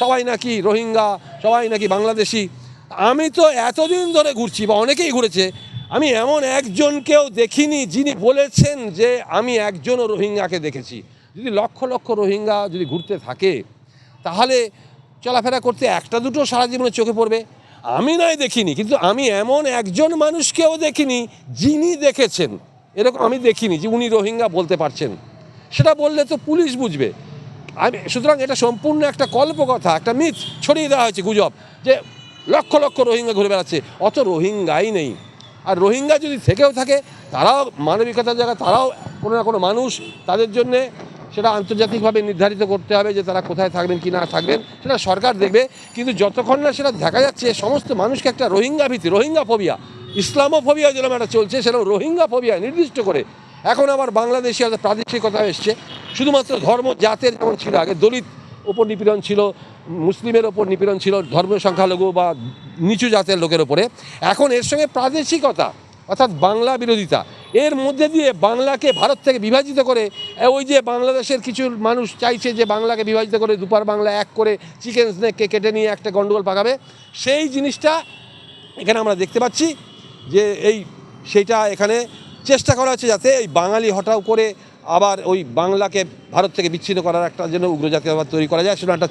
সবাই নাকি রোহিঙ্গা, সবাই নাকি বাংলাদেশি। আমি তো এতদিন ধরে ঘুরছি, বা অনেকেই ঘুরেছে, আমি এমন একজনকেও দেখিনি যিনি বলেছেন যে আমি একজনও রোহিঙ্গাকে দেখেছি। যদি লক্ষ লক্ষ রোহিঙ্গা যদি ঘুরতে থাকে, তাহলে চলাফেরা করতে একটা দুটো সারা জীবনে চোখে পড়বে। আমি নয় দেখিনি, কিন্তু আমি এমন একজন মানুষকেও দেখিনি যিনি দেখেছেন। এরকম আমি দেখিনি যে উনি রোহিঙ্গা বলতে পারছেন। সেটা বললে তো পুলিশ বুঝবে। আমি সুতরাং এটা সম্পূর্ণ একটা কল্পকথা, একটা মিথ ছড়িয়ে দেওয়া হয়েছে গুজব, যে লক্ষ লক্ষ রোহিঙ্গা ঘুরে বেড়াচ্ছে। অত রোহিঙ্গাই নেই। আর রোহিঙ্গা যদি থেকেও থাকে, তারাও মানবিকতার জায়গায়, তারাও কোনো না কোনো মানুষ। তাদের জন্যে সেটা আন্তর্জাতিকভাবে নির্ধারিত করতে হবে যে তারা কোথায় থাকবেন, কি না থাকবেন। সেটা সরকার দেখবে। কিন্তু যতক্ষণ না সেটা দেখা যাচ্ছে, সমস্ত মানুষকে একটা রোহিঙ্গা ভীতি, রোহিঙ্গা ফোবিয়া ইসলামোফোবিয়া যেরকম একটা চলছে সেরকম রোহিঙ্গা ফোবিয়া নির্দিষ্ট করে এখন আবার বাংলাদেশি একটা প্রাদেশিকতা এসছে। শুধুমাত্র ধর্ম, জাতের যেমন ছিল আগে, দলিত ওপর নিপীড়ন ছিল, মুসলিমের ওপর নিপীড়ন ছিল ধর্মীয় সংখ্যালঘু বা নিচু জাতের লোকের ওপরে। এখন এর সঙ্গে প্রাদেশিকতা, অর্থাৎ বাংলা বিরোধিতা, এর মধ্যে দিয়ে বাংলাকে ভারত থেকে বিভাজিত করে ওই যে বাংলাদেশের কিছু মানুষ চাইছে যে বাংলাকে বিভাজিত করে, দুপার বাংলা এক করে চিকেন স্নেককে কেটে নিয়ে একটা গন্ডগোল পাকাবে। সেই জিনিসটা এখানে আমরা দেখতে পাচ্ছি যে এই, সেইটা এখানে চেষ্টা করা হচ্ছে যাতে এই বাঙালি হটাও করে আবার ওই বাংলাকে ভারত থেকে বিচ্ছিন্ন করার একটা জন্য উগ্র জাতীয়বাদ তৈরি করা যায়, সেটা একটা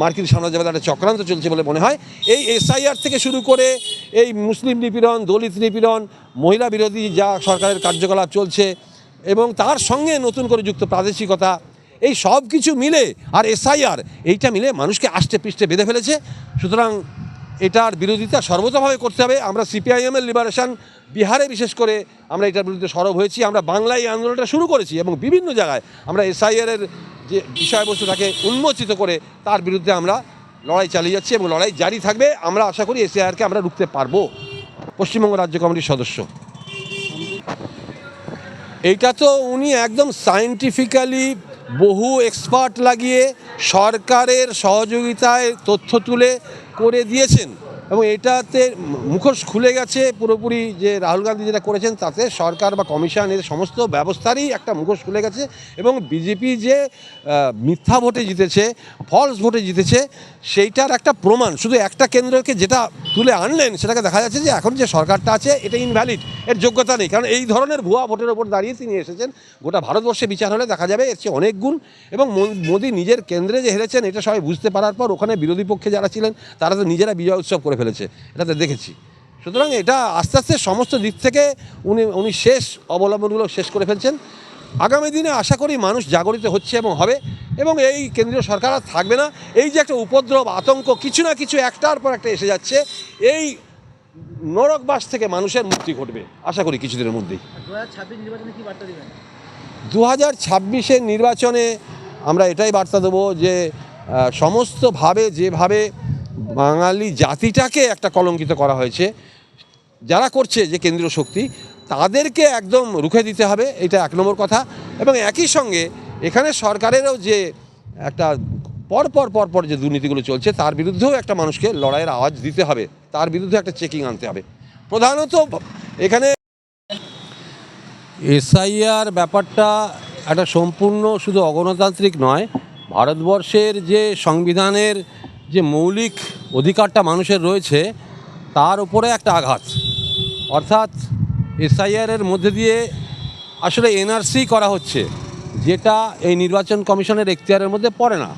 মার্কিন সাম্রাজ্যবাদ একটা চক্রান্ত চলছে বলে মনে হয়। এই এসআইআর থেকে শুরু করে এই মুসলিম নিপীড়ন, দলিত নিপীড়ন, মহিলা বিরোধী যা সরকারের কার্যকলাপ চলছে, এবং তার সঙ্গে নতুন করে যুক্ত প্রাদেশিকতা, এই সব কিছু মিলে, আর এসআইআর, এইটা মিলে মানুষকে আষ্টে পৃষ্ঠে বেঁধে ফেলেছে। সুতরাং এটার বিরোধিতা সর্বতভাবে করতে হবে। আমরা সিপিআইএমের লিবারেশন বিহারে বিশেষ করে আমরা এটার বিরুদ্ধে সরব হয়েছি। আমরা বাংলায় এই আন্দোলনটা শুরু করেছি এবং বিভিন্ন জায়গায় আমরা এসআইআরের যে বিষয়বস্তু তাকে উন্মোচিত করে তার বিরুদ্ধে আমরা লড়াই চালিয়ে যাচ্ছি এবং লড়াই জারি থাকবে। আমরা আশা করি এসআইআরকে আমরা রুখতে পারব। পশ্চিমবঙ্গ রাজ্য কমিটির সদস্য। এইটা তো উনি একদম সায়েন্টিফিক্যালি বহু এক্সপার্ট লাগিয়ে সরকারের সহযোগিতায় তথ্য তুলে করে দিয়েছেন। এবং এটাতে মুখোশ খুলে গেছে পুরোপুরি যে রাহুল গান্ধী যেটা করেছেন তাতে সরকার বা কমিশন এর সমস্ত ব্যবস্থারই একটা মুখোশ খুলে গেছে এবং বিজেপি যে মিথ্যা ভোটে জিতেছে ফলস ভোটে জিতেছে, সেইটার একটা প্রমাণ। শুধু একটা কেন্দ্রকে যেটা তুলে আনলেন, সেটাকে দেখা যাচ্ছে যে এখন যে সরকারটা আছে, এটা ইনভ্যালিড এর যোগ্যতা নেই। কারণ এই ধরনের ভুয়া ভোটের ওপর দাঁড়িয়ে তিনি এসেছেন। গোটা ভারতবর্ষে বিচার হলে দেখা যাবে এর চেয়ে অনেক গুণ। এবং মোদী নিজের কেন্দ্রে যে হেরেছেন, এটা সবাই বুঝতে পারার পর ওখানে বিরোধী পক্ষে যারা ছিলেন, তারা তো নিজেরা বিজয় উৎসব করে ফেলেছে। এটাতে দেখেছি। সুতরাং এটা আস্তে আস্তে সমস্ত দিক থেকে উনি উনি শেষ অবলম্বনগুলো শেষ করে ফেলছেন। আগামী দিনে আশা করি মানুষ জাগরিত হচ্ছে এবং হবে এবং এই কেন্দ্রীয় সরকার আর থাকবে না। এই যে একটা উপদ্রব আতঙ্ক কিছু না কিছু একটার পর একটা এসে যাচ্ছে এই নরকবাস থেকে মানুষের মুক্তি ঘটবে আশা করি কিছুদিনের মধ্যেই। দু হাজার ছাব্বিশের নির্বাচনে আমরা এটাই বার্তা দেবো যে সমস্তভাবে যেভাবে বাঙালি জাতিটাকে একটা কলঙ্কিত করা হয়েছে যারা করছে যে কেন্দ্রীয় শক্তি তাদেরকে একদম রুখে দিতে হবে, এটা এক নম্বর কথা। এবং একই সঙ্গে এখানে সরকারেরও যে একটা পরপর পরপর যে দুর্নীতিগুলো চলছে, তার বিরুদ্ধেও একটা মানুষকে লড়াইয়ের আওয়াজ দিতে হবে, তার বিরুদ্ধে একটা চেকিং আনতে হবে। প্রধানত এখানে এসআইআর ব্যাপারটা একটা সম্পূর্ণ শুধু অগণতান্ত্রিক নয়, ভারতবর্ষের যে সংবিধানের যে মৌলিক অধিকারটা মানুষের রয়েছে, তার উপরে একটা আঘাত। অর্থাৎ এসআইআরের মধ্যে দিয়ে আসলে এনআরসি করা হচ্ছে, যেটা এই নির্বাচন কমিশনের এখতিয়ারের মধ্যে পড়ে না।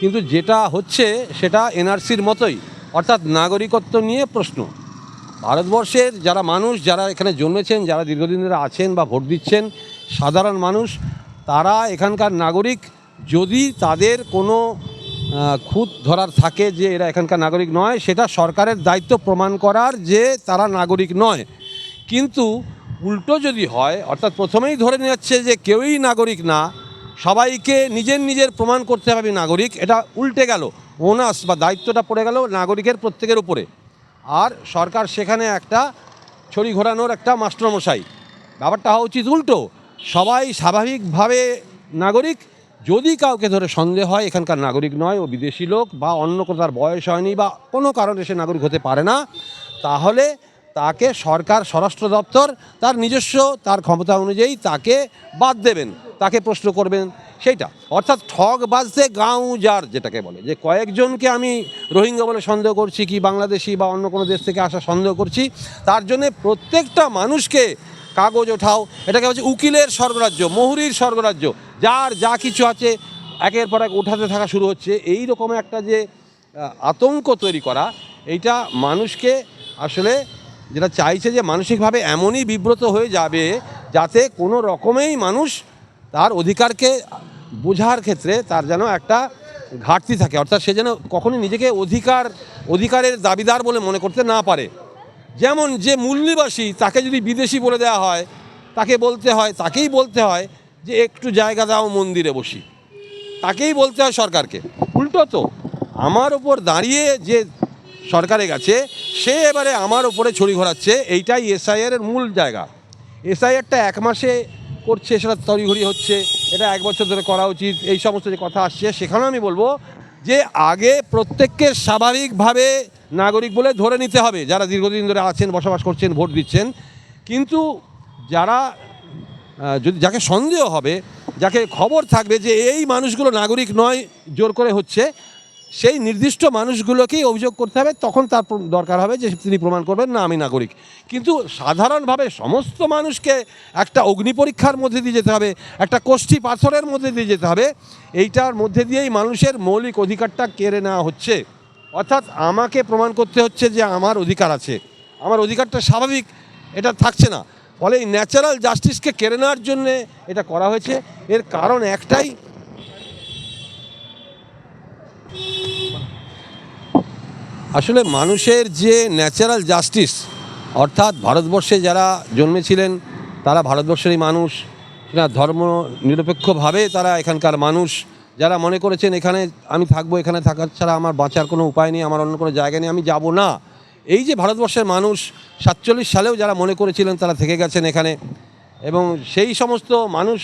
কিন্তু যেটা হচ্ছে, সেটা এনআরসির মতোই, অর্থাৎ নাগরিকত্ব নিয়ে প্রশ্ন। ভারতবর্ষের যারা মানুষ, যারা এখানে জন্মেছেন, যারা দীর্ঘদিন ধরে আছেন বা ভোট দিচ্ছেন, সাধারণ মানুষ, তারা এখানকার নাগরিক, যদি তাদের কোনো খুঁত ধরার থাকে যে এরা এখানকার নাগরিক নয়, সেটা সরকারের দায়িত্ব প্রমাণ করার যে তারা নাগরিক নয় কিন্তু উল্টো যদি হয়, অর্থাৎ প্রথমেই ধরে নিচ্ছে যে কেউই নাগরিক না, সবাইকে নিজের নিজের প্রমাণ করতে হবে নাগরিক, এটা উল্টে গেল ওনাস বা দায়িত্বটা পড়ে গেল নাগরিকের প্রত্যেকের উপরে। আর সরকার সেখানে একটা ছড়ি ঘোরানোর একটা মাস্টারমশাই। ব্যাপারটা হওয়া উচিত উল্টো, সবাই স্বাভাবিকভাবে নাগরিক, যদি কাউকে ধরে সন্দেহ হয়, এখানকার নাগরিক নয়, ও বিদেশি লোক বা অন্য তার বয়স হয়নি বা কোনো কারণে সে নাগরিক হতে পারে না, তাহলে তাকে সরকার, স্বরাষ্ট্র দপ্তর তার নিজস্ব, তার ক্ষমতা অনুযায়ী তাকে বাদ দেবেন, তাকে প্রশ্ন করবেন সেইটা। অর্থাৎ ঠগ বাজতে গাঁও যার যেটাকে বলে। যে কয়েকজনকে আমি রোহিঙ্গা বলে সন্দেহ করছি কি বাংলাদেশি বা অন্য কোনো দেশ থেকে আসা সন্দেহ করছি, তার জন্যে প্রত্যেকটা মানুষকে কাগজ ওঠাও। এটাকে হচ্ছে উকিলের স্বর্গরাজ্য, মহুরির স্বর্গরাজ্য। যার যা কিছু আছে একের পর এক উঠাতে থাকা শুরু হচ্ছে। এই রকম একটা যে আতঙ্ক তৈরি করা, এইটা মানুষকে আসলে যেটা চাইছে যে মানসিকভাবে এমনই বিব্রত হয়ে যাবে যাতে কোনো রকমেই মানুষ তার অধিকারকে বোঝার ক্ষেত্রে তার যেন একটা ঘাটতি থাকে। অর্থাৎ সে যেন কখনোই নিজেকে অধিকার, অধিকারের দাবিদার বলে মনে করতে না পারে। যেমন যে মূল্যবাসী তাকে যদি বিদেশি বলে দেওয়া হয়, তাকে বলতে হয়, তাকেই বলতে হয় যে একটু জায়গা দাও মন্দিরে বসি। তাকেই বলতে হয় সরকারকে। উল্টো তো, আমার ওপর দাঁড়িয়ে যে সরকারে গেছে, সে এবারে আমার ওপরে ছড়ি ঘোরাচ্ছে, এইটাই এসআইআর এর মূল জায়গা। এসআইআরটা এক মাসে করছে, সেটা তড়িঘড়ি হচ্ছে, এটা এক বছর ধরে করা উচিত, এই সমস্ত যে কথা আসছে সেখানেও আমি বলব যে আগে প্রত্যেককে স্বাভাবিকভাবে নাগরিক বলে ধরে নিতে হবে, যারা দীর্ঘদিন ধরে আছেন, বসবাস করছেন, ভোট দিচ্ছেন। কিন্তু যারা যদি যাকে সন্দেহ হবে, যাকে খবর থাকবে যে এই মানুষগুলো নাগরিক নয়, জোর করে হচ্ছে সেই নির্দিষ্ট মানুষগুলোকেই অভিযোগ করতে হবে, তখন তার দরকার হবে যে তিনি প্রমাণ করবেন, না আমি নাগরিক। কিন্তু সাধারণভাবে সমস্ত মানুষকে একটা অগ্নি পরীক্ষার মধ্যে দিয়ে যেতে হবে, একটা কোষ্ঠী পাথরের মধ্যে দিয়ে যেতে হবে। এইটার মধ্যে দিয়েই মানুষের মৌলিক অধিকারটা কেড়ে নেওয়া হচ্ছে। অর্থাৎ আমাকে প্রমাণ করতে হচ্ছে যে আমার অধিকার আছে। আমার অধিকারটা স্বাভাবিক, এটা থাকছে না। ফলে এই ন্যাচারাল জাস্টিসকে কেড়ে নেওয়ার জন্যে এটা করা হয়েছে। এর কারণ একটাই আসলে মানুষের যে ন্যাচারাল জাস্টিস অর্থাৎ ভারতবর্ষে যারা জন্মেছিলেন, তারা ভারতবর্ষেরই মানুষ, না, ধর্ম নিরপেক্ষভাবে তারা এখানকার মানুষ। যারা মনে করেছেন, এখানে আমি থাকব, এখানে থাকার ছাড়া আমার বাঁচার কোনো উপায় নেই, আমার অন্য কোনো জায়গা নেই, আমি যাব না। এই যে ভারতবর্ষের মানুষ, সাতচল্লিশ সালেও যারা মনে করেছিলেন, তারা থেকে গেছেন এখানে। এবং সেই সমস্ত মানুষ,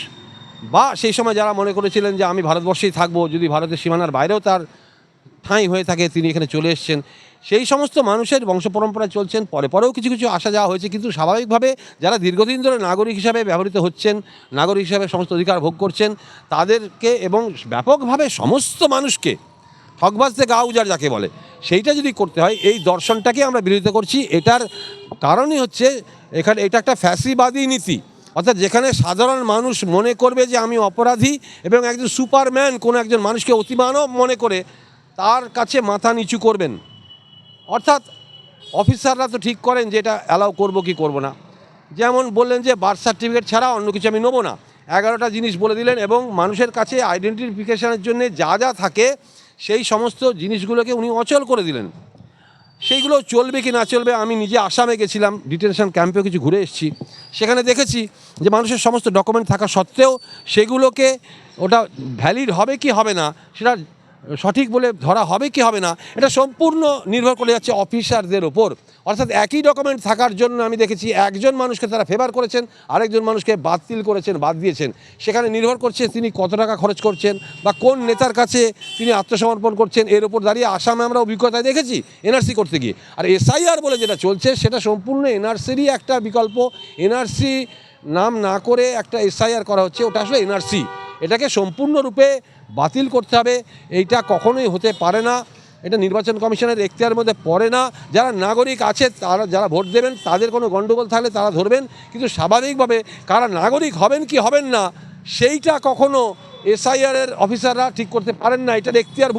বা সেই সময় যারা মনে করেছিলেন যে, আমি ভারতবর্ষেই থাকব, যদি ভারতের সীমানার বাইরেও তার ঠাঁই হয়ে থাকে, তিনি এখানে চলে এসেছেন। সেই সমস্ত মানুষের বংশ পরম্পরা চলছেন, পরে পরেও কিছু কিছু আসা যাওয়া হয়েছে, কিন্তু স্বাভাবিকভাবে যারা দীর্ঘদিন ধরে নাগরিক হিসাবে ব্যবহৃত হচ্ছেন, নাগরিক হিসাবে সমস্ত অধিকার ভোগ করছেন, তাদেরকে এবং ব্যাপকভাবে সমস্ত মানুষকে ঠকবাজতে গা উজাড় যাকে বলে, সেইটা যদি করতে হয়, এই দর্শনটাকে আমরা বিরোধিতা করছি। এটার কারণই হচ্ছে, এখানে এটা একটা ফ্যাসিবাদী নীতি। অর্থাৎ যেখানে সাধারণ মানুষ মনে করবে যে আমি অপরাধী এবং একজন সুপারম্যান, কোনো একজন মানুষকে অতিমানব মনে করে তার কাছে মাথা নিচু করবেন। অর্থাৎ অফিসাররা তো ঠিক করেন যে এটা অ্যালাউ করব কি করব না। যেমন বললেন যে বার্থ সার্টিফিকেট ছাড়া অন্য কিছু আমি নেব না। এগারোটা জিনিস বলে দিলেন এবং মানুষের কাছে আইডেন্টিফিকেশনের জন্য যা যা থাকে, সেই সমস্ত জিনিসগুলোকে উনি অচল করে দিলেন। সেইগুলো চলবে কি না চলবে আমি নিজে আসামে গেছিলাম ডিটেনশন ক্যাম্পেও কিছু ঘুরে এসেছি। সেখানে দেখেছি যে মানুষের সমস্ত ডকুমেন্ট থাকা সত্ত্বেও সেগুলোকে ওটা ভ্যালিড হবে কি হবে না, সেটা সঠিক বলে ধরা হবে কি হবে না, এটা সম্পূর্ণ নির্ভর করে যাচ্ছে অফিসারদের ওপর অর্থাৎ একই ডকুমেন্ট থাকার জন্য আমি দেখেছি একজন মানুষকে তারা ফেভার করেছেন, আরেকজন মানুষকে বাতিল করেছেন, বাদ দিয়েছেন। সেখানে নির্ভর করছে তিনি কত টাকা খরচ করছেন বা কোন নেতার কাছে তিনি আত্মসমর্পণ করছেন, এর ওপর দাঁড়িয়ে আসামে আমরা অভিজ্ঞতায় দেখেছি এনআরসি করতে গিয়ে। আর এসআইআর বলে যেটা চলছে, সেটা সম্পূর্ণ এনআরসিরই একটা বিকল্প। এনআরসি নাম না করে একটা এসআইআর করা হচ্ছে, ওটা আসলে এনআরসি এটাকে সম্পূর্ণরূপে বাতিল করতে হবে। এইটা কখনোই হতে পারে না। এটা নির্বাচন কমিশনের এখতিয়ার মধ্যে পড়ে না। যারা নাগরিক আছে, তারা যারা ভোট দেবেন, তাদের কোনো গণ্ডগোল থাকলে তারা ধরবেন। কিন্তু স্বাভাবিকভাবে কারা নাগরিক হবেন কি হবেন না, সেইটা কখনো এসআইআরের অফিসাররা ঠিক করতে পারেন না। এটার এখতিয়ার